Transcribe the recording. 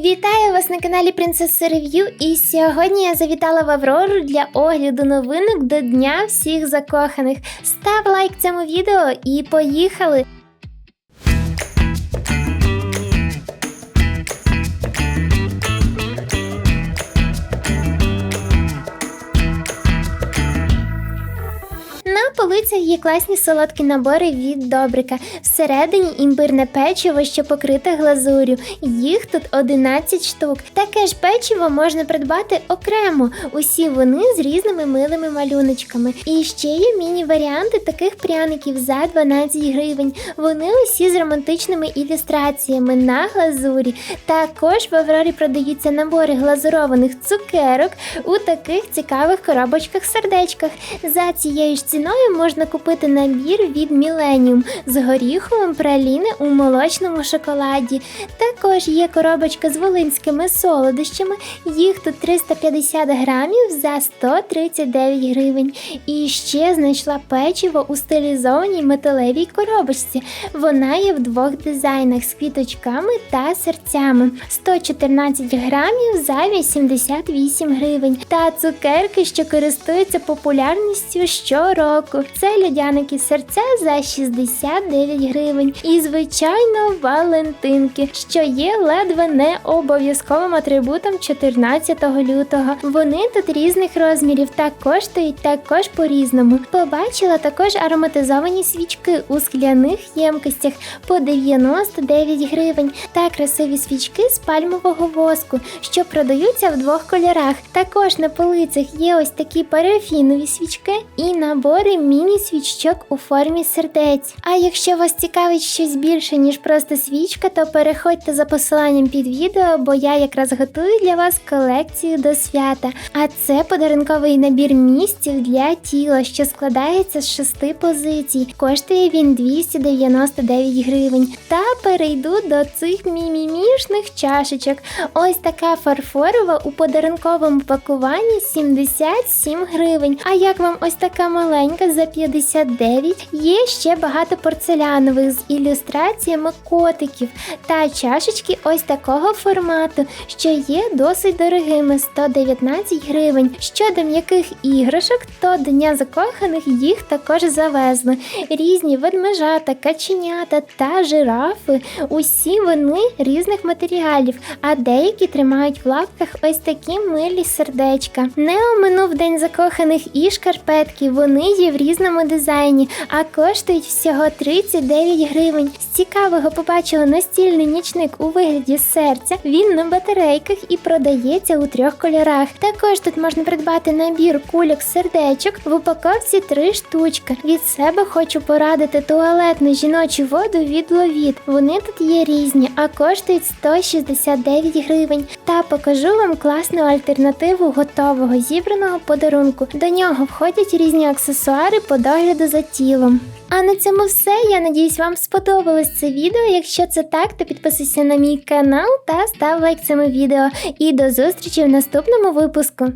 Вітаю вас на каналі Принцеса Рев'ю. І сьогодні я завітала в Аврору для огляду новинок до Дня всіх закоханих. Став лайк цьому відео і поїхали! Полицях є класні солодкі набори від Добрика. Всередині імбирне печиво, що покрите глазур'ю. Їх тут 11 штук. Таке ж печиво можна придбати окремо. Усі вони з різними милими малюночками. І ще є міні-варіанти таких пряників за 12 гривень. Вони усі з романтичними ілюстраціями на глазурі. Також в Аврорі продаються набори глазурованих цукерок у таких цікавих коробочках-сердечках. За цією ж ціною можна купити набір від Millennium з горіховим праліни у молочному шоколаді. Також є коробочка з волинськими солодощами. Їх тут 350 грамів за 139 гривень. І ще знайшла печиво у стилізованій металевій коробочці. Вона є в двох дизайнах з квіточками та серцями. 114 грамів за 88 гривень. Та цукерки, що користуються популярністю щороку. Це льодяники серця за 69 гривень. І, звичайно, валентинки, що є ледве не обов'язковим атрибутом 14 лютого. Вони тут різних розмірів та коштують також по-різному. Побачила також ароматизовані свічки у скляних ємкостях по 99 гривень та красиві свічки з пальмового воску, що продаються в двох кольорах. Також на полицях є ось такі парафінові свічки і набори міні-свічок у формі сердець. А якщо вас цікавить щось більше, ніж просто свічка, то переходьте за посиланням під відео, бо я якраз готую для вас колекцію до свята. А це подарунковий набір місців для тіла, що складається з шести позицій. Коштує він 299 гривень. Та перейду до цих мімімішних чашечок. Ось така фарфорова у подарунковому пакуванні 77 гривень. А як вам ось така маленька за 59? Є ще багато порцелянових з ілюстраціями котиків та чашечки ось такого формату, що є досить дорогими 119 гривень. Щодо м'яких іграшок, то Дня закоханих їх також завезли. Різні ведмежата, каченята та жирафи. Усі вони різних матеріалів, а деякі тримають в лапках ось такі милі сердечка. Не оминув день закоханих і шкарпетки. Вони є в різному дизайні, а коштують всього 39 гривень. З цікавого побачила настільний нічник у вигляді серця. Він на батарейках і продається у трьох кольорах. Також тут можна придбати набір кульок сердечок в упаковці три штучки. Від себе хочу порадити туалетну жіночу воду від Ловіт. Вони тут є різні, а коштують 169 гривень. Та покажу вам класну альтернативу готового зібраного подарунку. До нього входять різні аксесуари по догляду за тілом. А на цьому все. Я надіюсь, вам сподобалось це відео. Якщо це так, то підписуйся на мій канал та став лайк цьому відео. І до зустрічі в наступному випуску.